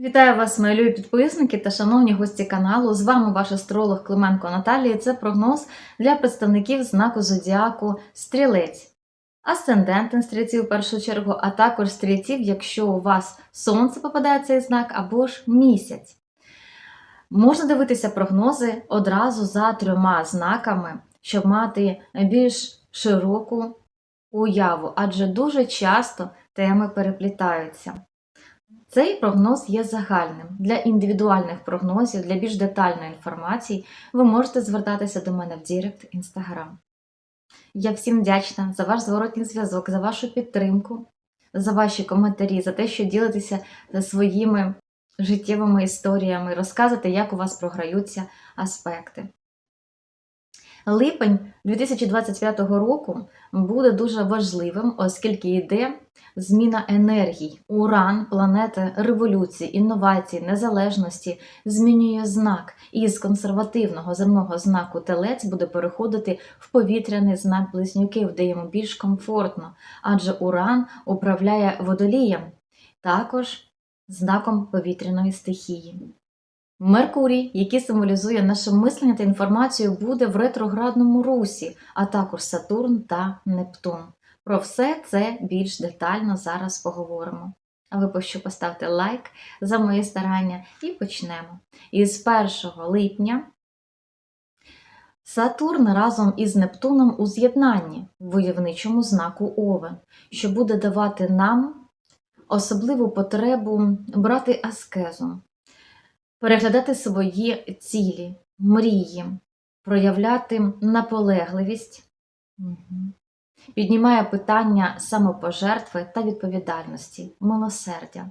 Вітаю вас, мої любі підписники та шановні гості каналу. З вами ваш астролог Клименко Наталія. Це прогноз для представників знаку зодіаку Стрілець. Асцендентних стрільців в першу чергу, а також стрільців, якщо у вас сонце попадає цей знак або ж місяць. Можна дивитися прогнози одразу за трьома знаками, щоб мати більш широку уяву, адже дуже часто теми переплітаються. Цей прогноз є загальним. Для індивідуальних прогнозів, для більш детальної інформації ви можете звертатися до мене в Дірект Інстаграм. Я всім вдячна за ваш зворотній зв'язок, за вашу підтримку, за ваші коментарі, за те, що ділитеся своїми життєвими історіями, розказуєте, як у вас програються аспекти. Липень 2025 року буде дуже важливим, оскільки йде зміна енергій. Уран, планета революції, інновацій, незалежності змінює знак із консервативного земного знаку телець буде переходити в повітряний знак близнюків, де йому більш комфортно, адже Уран управляє водолієм, також знаком повітряної стихії. Меркурій, який символізує наше мислення та інформацію, буде в ретроградному русі, а також Сатурн та Нептун. Про все це більш детально зараз поговоримо. А ви пощо поставте лайк за мої старання і почнемо. Із 1 липня Сатурн разом із Нептуном у з'єднанні в войовничому знаку Овен, що буде давати нам особливу потребу брати аскезу, переглядати свої цілі, мрії, проявляти наполегливість, піднімає питання самопожертви та відповідальності, милосердя.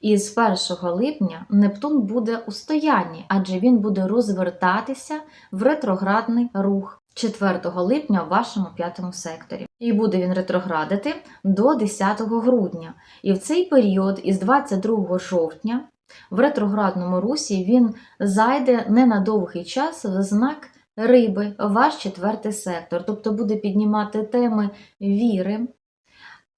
І з 1 липня Нептун буде у стоянні, адже він буде розвертатися в ретроградний рух 4 липня в вашому п'ятому секторі. І буде він ретроградити до 10 грудня. І в цей період, із 22 жовтня, в ретроградному русі він зайде не на довгий час в знак риби, ваш четвертий сектор, тобто буде піднімати теми віри,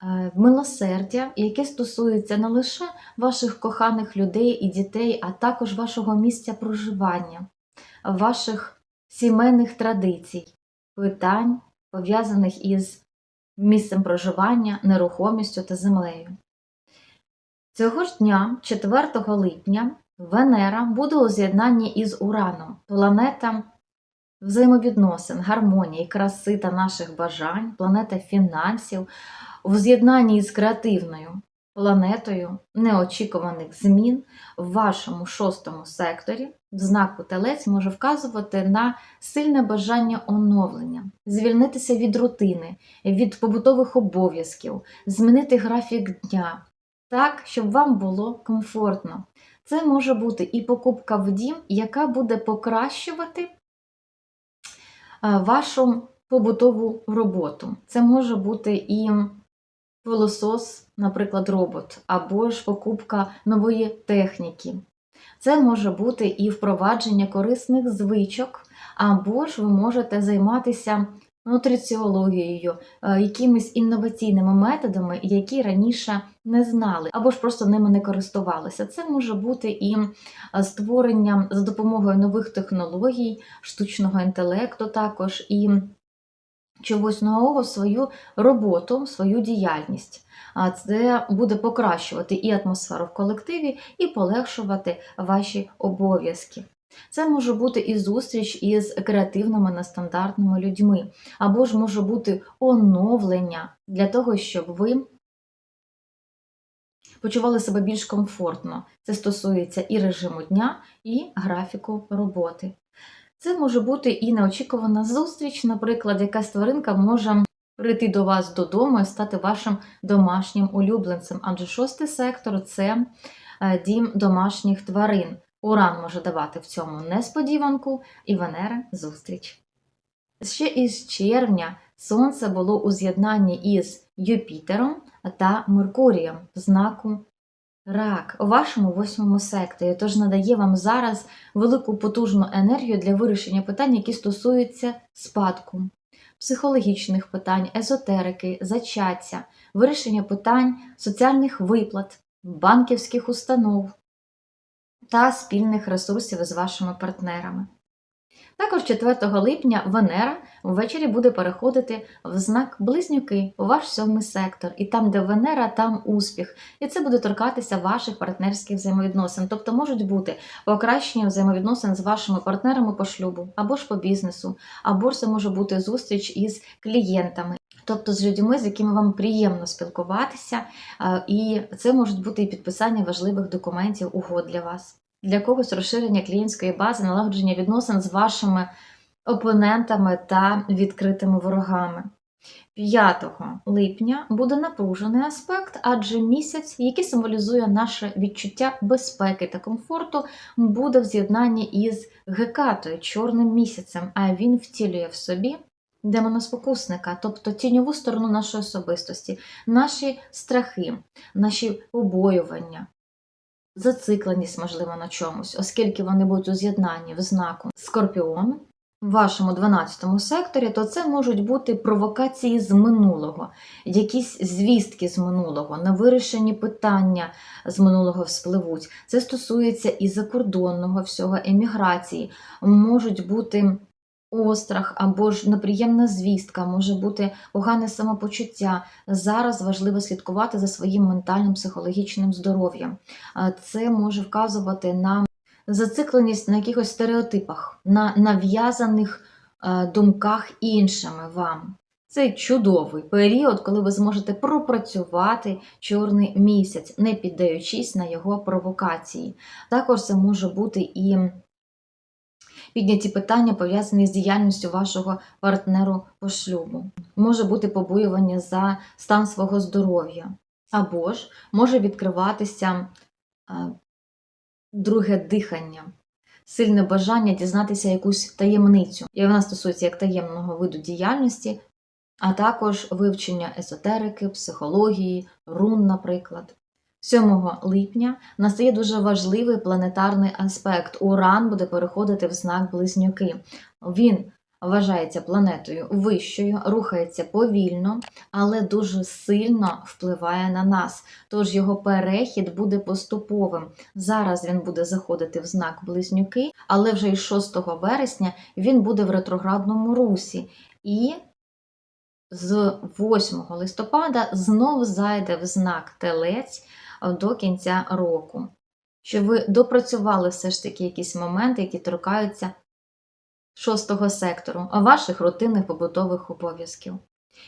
е, милосердя, яке стосується не лише ваших коханих людей і дітей, а також вашого місця проживання, ваших сімейних традицій, питань, пов'язаних із місцем проживання, нерухомістю та землею. Цього ж дня, 4 липня, Венера буде у з'єднанні із Ураном, планета взаємовідносин, гармонії, краси та наших бажань, планета фінансів, в з'єднанні із креативною планетою неочікуваних змін в вашому шостому секторі. В знаку телець може вказувати на сильне бажання оновлення, звільнитися від рутини, від побутових обов'язків, змінити графік дня так, щоб вам було комфортно. Це може бути і покупка в дім, яка буде покращувати вашу побутову роботу. Це може бути і пилосос, наприклад, робот, або ж покупка нової техніки. Це може бути і впровадження корисних звичок, або ж ви можете займатися нутриціологією, е, якимись інноваційними методами, які раніше не знали, або ж просто ними не користувалися. Це може бути і е, створення за допомогою нових технологій, штучного інтелекту, також і чогось нового свою роботу, свою діяльність. А це буде покращувати і атмосферу в колективі, і полегшувати ваші обов'язки. Це може бути і зустріч із креативними нестандартними людьми, або ж може бути оновлення для того, щоб ви почували себе більш комфортно. Це стосується і режиму дня, і графіку роботи. Це може бути і неочікувана зустріч, наприклад, якась тваринка може прийти до вас додому і стати вашим домашнім улюбленцем, адже шостий сектор це е, дім домашніх тварин. Уран може давати в цьому несподіванку і Венера зустріч. Ще із червня Сонце було у з'єднанні із Юпітером та Меркурієм в знаку Рак у вашому восьмому секторі, тож надає вам зараз велику потужну енергію для вирішення питань, які стосуються спадку, психологічних питань, езотерики, зачаття, вирішення питань соціальних виплат, банківських установ, та спільних ресурсів з вашими партнерами. Також 4 липня Венера ввечері буде переходити в знак Близнюки у ваш сьомий сектор, і там, де Венера, там успіх. І це буде торкатися ваших партнерських взаємовідносин. Тобто можуть бути покращення взаємовідносин з вашими партнерами по шлюбу, або ж по бізнесу, або ж це може бути зустріч із клієнтами. Тобто з людьми, з якими вам приємно спілкуватися, і це можуть бути і підписання важливих документів, угод для вас. Для когось розширення клієнтської бази, налагодження відносин з вашими опонентами та відкритими ворогами. 5 липня буде напружений аспект, адже місяць, який символізує наше відчуття безпеки та комфорту, буде в з'єднанні із Гекатою, чорним місяцем, а він втілює в собі демоноспокусника, тобто тіньову сторону нашої особистості, наші страхи, наші побоювання, зацикленість, можливо, на чомусь, оскільки вони будуть у з'єднанні в знаку Скорпіон в вашому 12 секторі, то це можуть бути провокації з минулого, якісь звістки з минулого, невирішені питання з минулого вспливуть. Це стосується і закордонного всього, еміграції, можуть бути. Острах або ж неприємна звістка, може бути погане самопочуття. Зараз важливо слідкувати за своїм ментальним психологічним здоров'ям. Це може вказувати на зацикленість на якихось стереотипах, на нав'язаних е, думках іншими вам. Це чудовий період, коли ви зможете пропрацювати чорний місяць, не піддаючись на його провокації. Також це може бути і підняті питання, пов'язані з діяльністю вашого партнеру по шлюбу. Може бути побоювання за стан свого здоров'я, або ж може відкриватися е, друге дихання, сильне бажання дізнатися якусь таємницю. І вона стосується як таємного виду діяльності, а також вивчення езотерики, психології, рун, наприклад. 7 липня настає дуже важливий планетарний аспект. Уран буде переходити в знак Близнюки. Він вважається планетою вищою, рухається повільно, але дуже сильно впливає на нас. Тож його перехід буде поступовим. Зараз він буде заходити в знак Близнюки, але вже із 6 вересня він буде в ретроградному русі. І з 8 листопада знов зайде в знак Телець до кінця року. Щоб ви допрацювали все ж таки якісь моменти, які торкаються шостого сектору, ваших рутинних побутових обов'язків.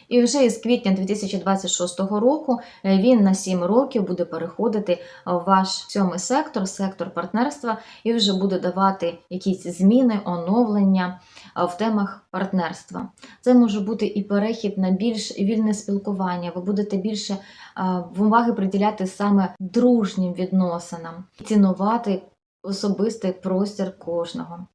І вже із квітня 2026 року е, він на 7 років буде переходити в ваш сьомий сектор, сектор партнерства, і вже буде давати якісь зміни, оновлення в темах партнерства. Це може бути і перехід на більш вільне спілкування. Ви будете більше уваги приділяти саме дружнім відносинам, цінувати особистий простір кожного.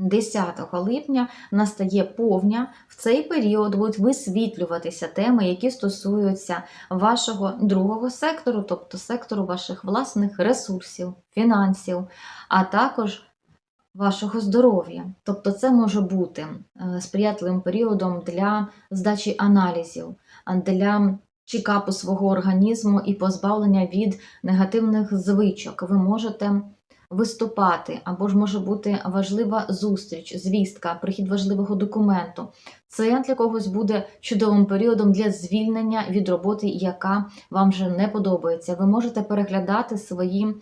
10 липня настає повня. В цей період будуть висвітлюватися теми, які стосуються вашого другого сектору, тобто сектору ваших власних ресурсів, фінансів, а також вашого здоров'я. Тобто, це може бути е, сприятливим періодом для здачі аналізів, для чекапу свого організму і позбавлення від негативних звичок. Ви можете виступати, або ж може бути важлива зустріч, звістка, прихід важливого документу. Це для когось буде чудовим періодом для звільнення від роботи, яка вам вже не подобається. Ви можете переглядати свої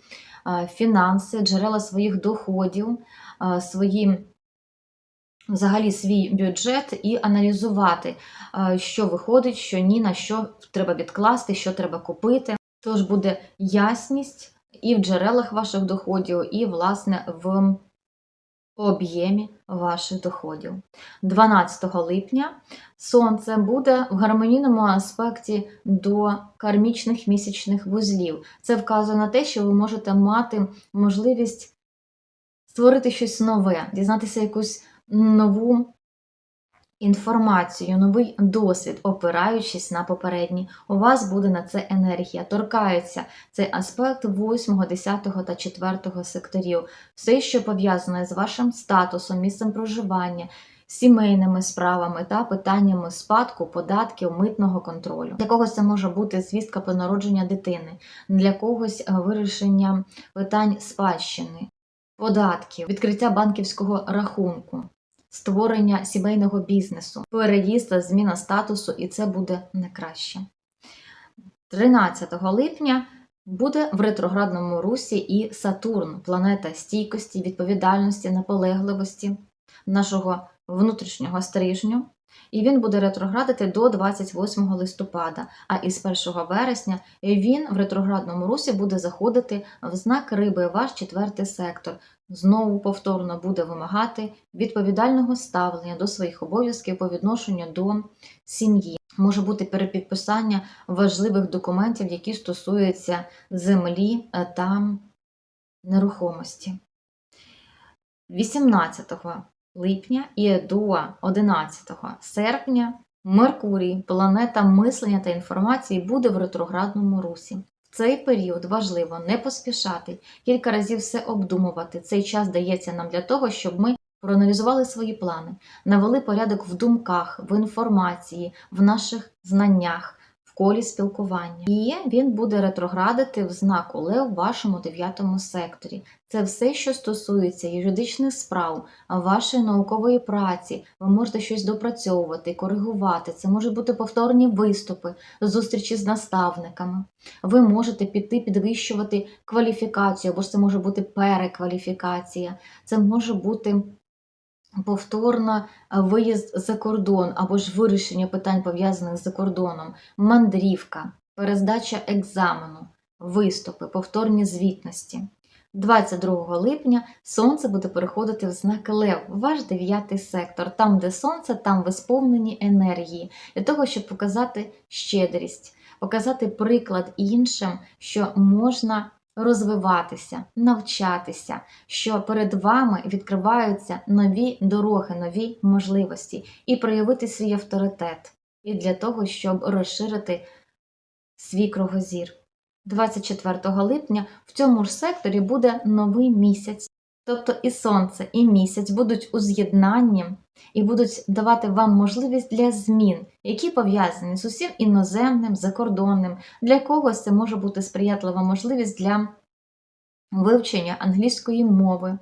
фінанси, джерела своїх доходів, свої. Взагалі свій бюджет і аналізувати, що виходить, що ні, на що треба відкласти, що треба купити. Тож буде ясність і в джерелах ваших доходів, і, власне, в об'ємі ваших доходів. 12 липня Сонце буде в гармонійному аспекті до кармічних місячних вузлів. Це вказує на те, що ви можете мати можливість створити щось нове, дізнатися якусь нову інформацію, новий досвід, опираючись на попередні. У вас буде на це енергія. Торкається цей аспект 8, 10 та 4 секторів. Все, що пов'язане з вашим статусом, місцем проживання, сімейними справами та питаннями спадку, податків, митного контролю. Для когось це може бути звістка про народження дитини, для когось е, вирішення питань спадщини, податків, відкриття банківського рахунку, створення сімейного бізнесу, переїзд зміна статусу, і це буде не краще. 13 липня буде в ретроградному русі і Сатурн, планета стійкості, відповідальності, наполегливості нашого внутрішнього стрижню. І він буде ретроградити до 28 листопада. А із 1 вересня він в ретроградному русі буде заходити в знак риби, ваш четвертий сектор. Знову повторно буде вимагати відповідального ставлення до своїх обов'язків по відношенню до сім'ї. Може бути перепідписання важливих документів, які стосуються землі та нерухомості. 18 липня і до 11 серпня Меркурій, планета мислення та інформації, буде в ретроградному русі. В цей період важливо не поспішати, кілька разів все обдумувати. Цей час дається нам для того, щоб ми проаналізували свої плани, навели порядок в думках, в інформації, в наших знаннях, колі спілкування. І він буде ретроградити в знаку Лев в вашому дев'ятому секторі. Це все, що стосується юридичних справ, вашої наукової праці. Ви можете щось допрацьовувати, коригувати. Це можуть бути повторні виступи, зустрічі з наставниками. Ви можете піти підвищувати кваліфікацію, або ж це може бути перекваліфікація. Це може бути повторно виїзд за кордон або ж вирішення питань пов'язаних з кордоном, мандрівка, перездача екзамену, виступи, повторні звітності. 22 липня сонце буде переходити в знак Лев, ваш дев'ятий сектор. Там, де сонце, там ви сповнені енергії, для того, щоб показати щедрість, показати приклад іншим, що можна розвиватися, навчатися, що перед вами відкриваються нові дороги, нові можливості, і проявити свій авторитет, і для того, щоб розширити свій кругозір. 24 липня в цьому ж секторі буде новий місяць. Тобто і сонце, і місяць будуть у з'єднанні і будуть давати вам можливість для змін, які пов'язані з усім іноземним, закордонним. Для когось це може бути сприятлива можливість для вивчення англійської мови,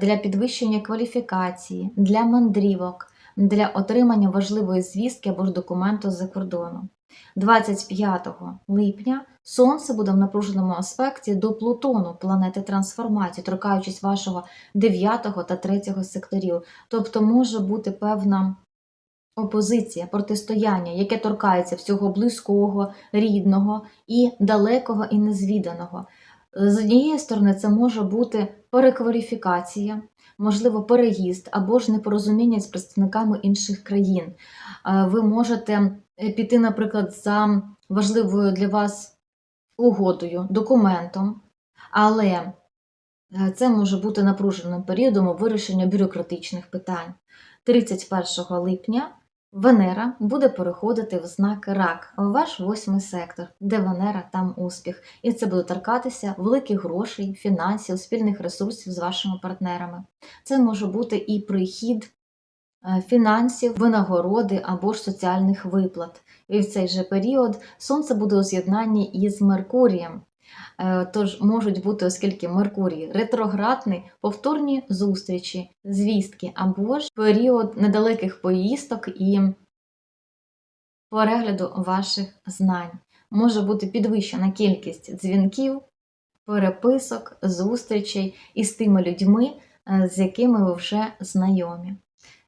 для підвищення кваліфікації, для мандрівок, для отримання важливої звістки або ж документу з-за кордону. 25 липня Сонце буде в напруженому аспекті до Плутону, планети трансформації, торкаючись вашого 9 та 3 секторів. Тобто може бути певна опозиція, протистояння, яке торкається всього близького, рідного і далекого і незвіданого. З однієї сторони, це може бути перекваліфікація, можливо, переїзд або ж непорозуміння з представниками інших країн. Е, Ви можете піти, наприклад, за важливою для вас угодою, документом, але е, це може бути напруженим періодом вирішення бюрократичних питань. 31 липня Венера буде переходити в знак рак, ваш восьмий сектор, де Венера, там успіх. І це буде торкатися великих грошей, фінансів, спільних ресурсів з вашими партнерами. Це може бути і прихід е, фінансів, винагороди або ж соціальних виплат. І в цей же період Сонце буде у з'єднанні із Меркурієм. Е, Тож можуть бути, оскільки Меркурій ретроградний, повторні зустрічі, звістки або ж період недалеких поїздок і перегляду ваших знань. Може бути підвищена кількість дзвінків, переписок, зустрічей із тими людьми, е, з якими ви вже знайомі.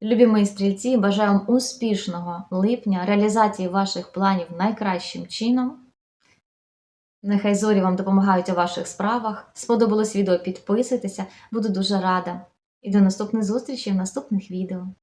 Любі мої стрільці, бажаю вам успішного липня, реалізації ваших планів найкращим чином. Нехай зорі вам допомагають у ваших справах. Сподобалось відео, підписуйтеся, буду дуже рада. І до наступних зустрічей в наступних відео.